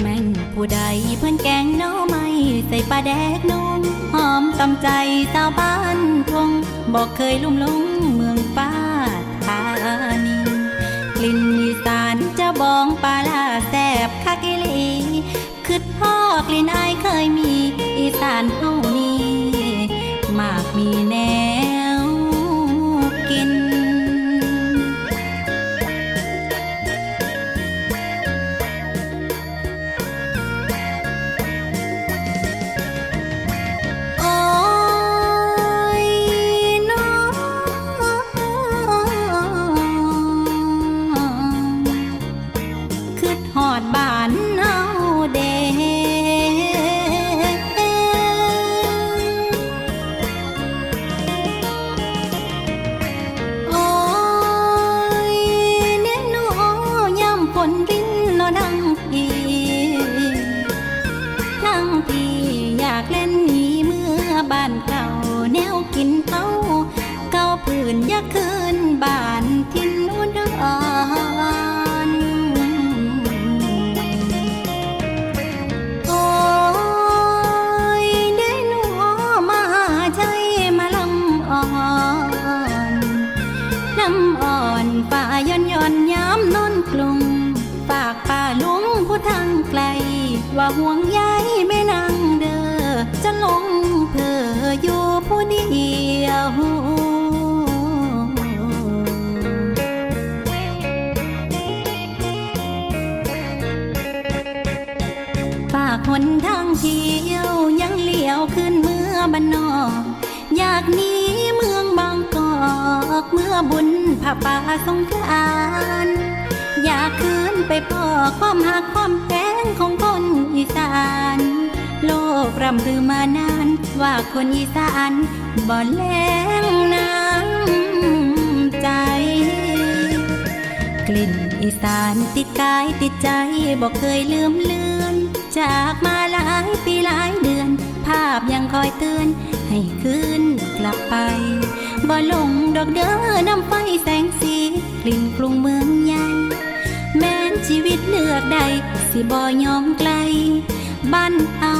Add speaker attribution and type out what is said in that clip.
Speaker 1: แม่นผู้ใดเพื่อนแกงน้อไม่ใส่ปลาแดกนุ่มหอมตำใจสาวบ้านทงบอกเคยลุ่มหลงเมืองป้าธานีกลิ่นอีสานจะบองปลาลาแซบคักอีลีคือพ่อกลิ่นอายเคยมีอีสานเฮานี้มากมีแน พี่อยากเล่นหนีเมื่อบ้านเก่าแนวกินเอาเก่าพื้นยากคืนบ้านทินอุดรโอ้ยได้หนูมาใจมาลำอ่อนน้ำอ่อนป่าย่อนย่อนย้ำนนกรุง ฝากป่าลุงผู้ทางไกล ว่าห่วงใยแม่นางเด้อจะลงเพออยู่ผู้เดียวฝากหนทางเที่ยวยังเลี้ยวขึ้นเมื่อบ้านนอก อยากหนีเมืองบางกอก เมื่อบุญผ้าป่าสงกรานต์ อยากคืนไปพ่อความหักความแพงของคนอีสาน โลกรำรือมานาน ว่าคนอีสานบ่แลงน้ำใจ กลิ่นอีสานติดกายติดใจบอกเคยลืมเลือน จากมาหลายปีหลายเดือน ภาพยังคอยเตือน ให้คืนกลับไปบ่ลงดอกเด้อน้ำไฟแสงสี กลิ่นกรุงเมือง ชีวิตเลือกใด สิบ่ยอมไกล บ้านเอา